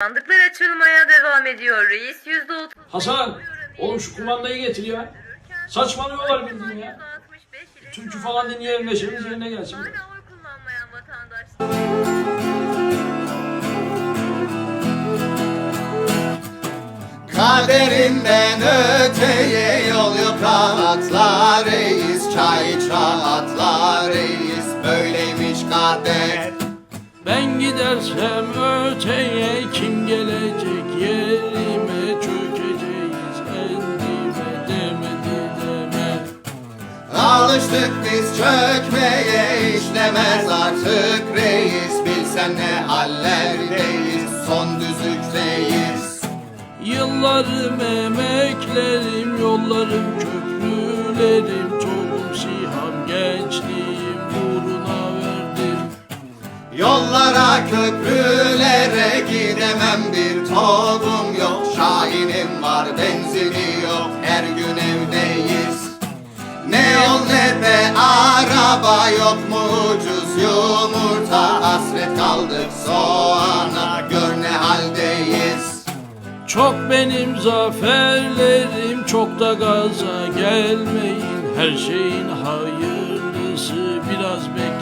Sandıklar açılmaya devam ediyor. Reis %30. Hasan, oğlum şu kumandayı getir ya. Saçmalıyorlar bildiğin ya. Türkü falan dinleyelim neşemiz yerine gelsin. Hala oy kullanmayan vatandaş. Kaderinden öteye yol yok rahatla reis Çay iç rahatla reis Böyleymiş kader Ben gidersem öteye kim gelecek? Yerime çökeceğiz. Endime demedi deme. Alıştık biz çökmeye işlemez artık reis. Bilsen ne hallerdeyiz son düzlükteyiz Yıllarım emeklerim yollarım köprülerim Yollara köprülere gidemem. Bir tohum yok Şahinim var benzini yok. Her gün evdeyiz. Ne yol ne de araba yok mu? Ucuz yumurta Hasret kaldık soğana. Gör ne haldeyiz. Çok benim zaferlerim çok da gaza gelmeyin. Her şeyin hayırlısı biraz bekleyin